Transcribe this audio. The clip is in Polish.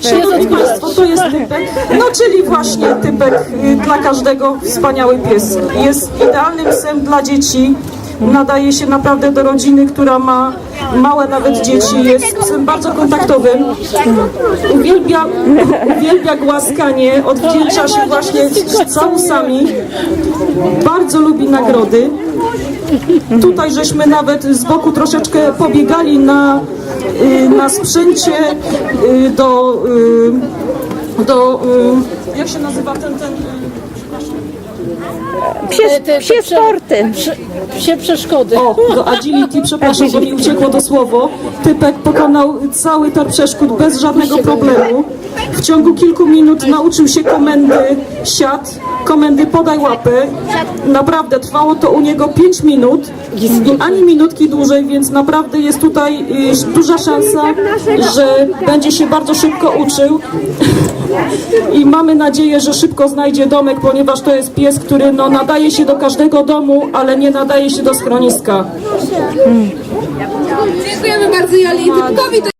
Szanowni Państwo, to jest typek, no czyli właśnie typek y, dla każdego wspaniały pies. Jest idealnym psem dla dzieci, nadaje się naprawdę do rodziny, która ma małe nawet dzieci, jest bardzo kontaktowym, uwielbia, uwielbia głaskanie, odwdzięcza się właśnie całusami, bardzo lubi nagrody. Tutaj żeśmy nawet z boku troszeczkę pobiegali na, y, na sprzęcie y, do, y, do y, jak się nazywa ten, ten y, Psie, te- psie prze- sporty. Psie przeszkody. o, do agility, przepraszam, bo mi uciekło to słowo. Typek pokonał cały tor przeszkód bez żadnego problemu. W ciągu kilku minut nauczył się komendy siad, komendy podaj łapy. Naprawdę trwało to u niego 5 minut ani minutki dłużej, więc naprawdę jest tutaj y, duża szansa, że będzie się bardzo szybko uczył. I mamy nadzieję, że szybko znajdzie domek, ponieważ to jest pies, który no, nadaje się do każdego domu, ale nie nadaje się do schroniska. Dziękujemy bardzo to